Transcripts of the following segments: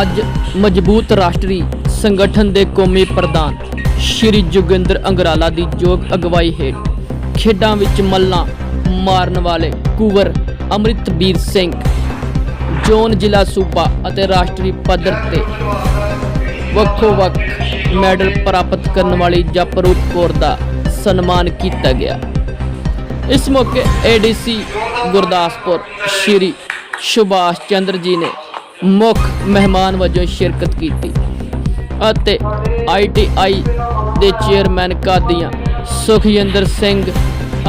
ਅੱਜ ਮਜ਼ਬੂਤ ਰਾਸ਼ਟਰੀ ਸੰਗਠਨ ਦੇ ਕੌਮੀ ਪ੍ਰਧਾਨ ਸ਼੍ਰੀ ਜੋਗਿੰਦਰ ਅੰਗਰਾਲਾ ਦੀ ਯੋਗ ਅਗਵਾਈ ਹੇਠ ਖੇਡਾਂ ਵਿੱਚ ਮੱਲਾਂ ਮਾਰਨ ਵਾਲੇ ਕੁਵਰ ਅੰਮ੍ਰਿਤਵੀਰ ਸਿੰਘ, ਜ਼ੋਨ ਜ਼ਿਲ੍ਹਾ ਸੂਬਾ ਅਤੇ ਰਾਸ਼ਟਰੀ ਪੱਧਰ ਤੇ ਵੱਖੋ ਵੱਖ ਮੈਡਲ ਪ੍ਰਾਪਤ ਕਰਨ ਵਾਲੀ ਜਪਰੂਪ ਕੌਰ ਦਾ ਸਨਮਾਨ ਕੀਤਾ ਗਿਆ। ਇਸ ਮੌਕੇ ਏਡੀਸੀ ਗੁਰਦਾਸਪੁਰ ਸ਼੍ਰੀ ਸੁਭਾਸ਼ ਚੰਦਰ ਜੀ ਨੇ ਮੁੱਖ ਮਹਿਮਾਨ ਵਜੋਂ ਸ਼ਿਰਕਤ ਕੀਤੀ ਅਤੇ ਆਈਟੀਆਈ ਦੇ ਚੇਅਰਮੈਨ ਕਾਦੀਆਂ ਸੁਖਜਿੰਦਰ ਸਿੰਘ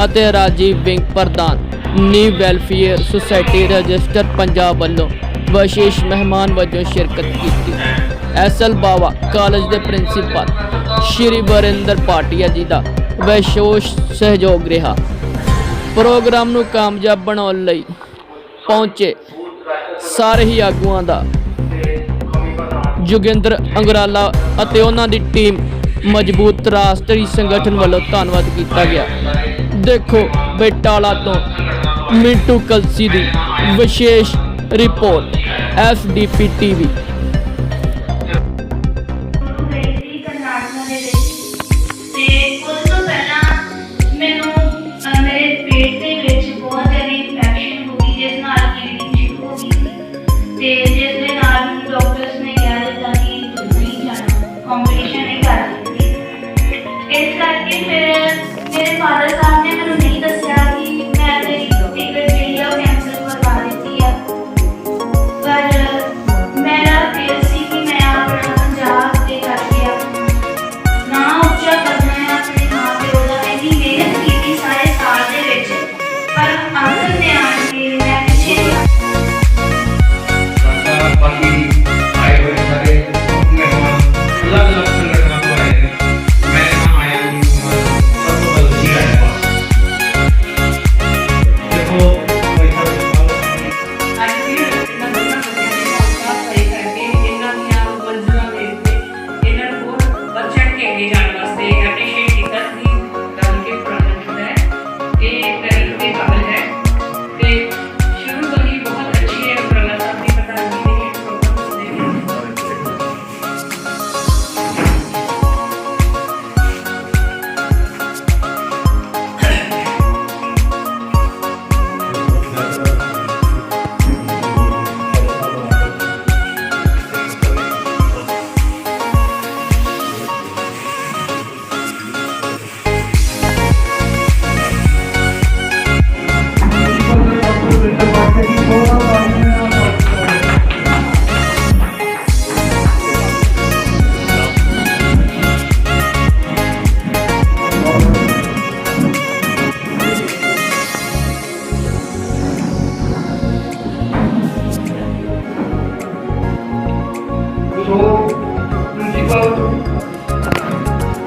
ਅਤੇ ਰਾਜੀਵ ਵਿੰਗ ਪ੍ਰਧਾਨ ਨੀ ਵੈਲਫੇਅਰ ਸੁਸਾਇਟੀ ਰਜਿਸਟਰ ਪੰਜਾਬ ਵੱਲੋਂ ਵਿਸ਼ੇਸ਼ ਮਹਿਮਾਨ ਵਜੋਂ ਸ਼ਿਰਕਤ ਕੀਤੀ। ਐਸਐਲ ਬਾਵਾ ਕਾਲਜ ਦੇ ਪ੍ਰਿੰਸੀਪਲ ਸ਼੍ਰੀ ਵਰਿੰਦਰ ਪਾਟਿਆ ਜੀ ਦਾ ਵਿਸ਼ੇਸ਼ ਸਹਿਯੋਗ ਰਿਹਾ। ਪ੍ਰੋਗਰਾਮ ਨੂੰ ਕਾਮਯਾਬ ਬਣਾਉਣ ਲਈ ਪਹੁੰਚੇ ਸਾਰੇ ਹੀ ਆਗੂਆਂ ਦਾ। ਜੋਗਿੰਦਰ ਅੰਗਰਾਲਾ ਅਤੇ ਉਹਨਾਂ ਦੀ ਟੀਮ ਮਜ਼ਬੂਤ ਰਾਸ਼ਟਰੀ ਸੰਗਠਨ ਵੱਲੋਂ ਧੰਨਵਾਦ ਕੀਤਾ ਗਿਆ। ਦੇਖੋ ਬਟਾਲਾ ਤੋਂ ਮਿੰਟੂ ਕਲਸੀ ਦੀ ਵਿਸ਼ੇਸ਼ ਰਿਪੋਰਟ ਐਸਡੀਪੀ ਟੀਵੀ। ਤੇ ਜਿਸ ਦੇ ਨਾਲ ਮੈਨੂੰ ਡਾਕਟਰਸ ਨੇ ਕਿਹਾ ਦਿੱਤਾ ਕਿ ਤੁਸੀਂ ਨਹੀਂ ਜਾਣਾ। ਕੰਪੀਟੀਸ਼ਨ ਨਹੀਂ ਕਰ ਸਕਦੇ ਇਸ ਕਰਕੇ ਫਿਰ ਮੇਰੇ ਫਾਦਰ ਸਾਹਿਬ ਨੇ ਮੈਨੂੰ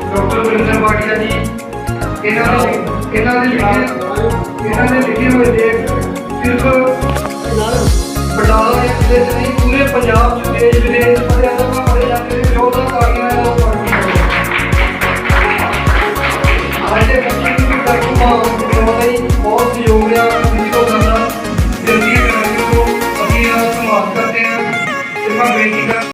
ਡਾਕਟਰ ਵਰਿੰਦਰ ਬਾੜੀਆ ਜੀ, ਇਹਨਾਂ ਦੇ ਇਹਨਾਂ ਦੇ ਲਿਖੇ, ਇਹਨਾਂ ਦੇ ਲਿਖੇ ਹੋਏ ਲੇਖ ਸਿਰਫ ਬਟਾਲਾ ਇੱਕ ਦੇ ਨਹੀਂ, ਪੂਰੇ ਪੰਜਾਬ ਚ ਦੇਸ਼ ਵਿਦੇਸ਼ ਸਾਰੇ ਅੰਦਰ ਪੜੇ ਜਾਂਦੇ ਨੇ ਜੋ ਦਾ ਕਾਰਨ ਹੈ ਉਹ ਪੜ੍ਹਨੀ ਸਾਡੇ ਬੱਚੇ ਵੀ ਡਾਕਟਰ ਮਾਂ ਬਹੁਤ ਹੀ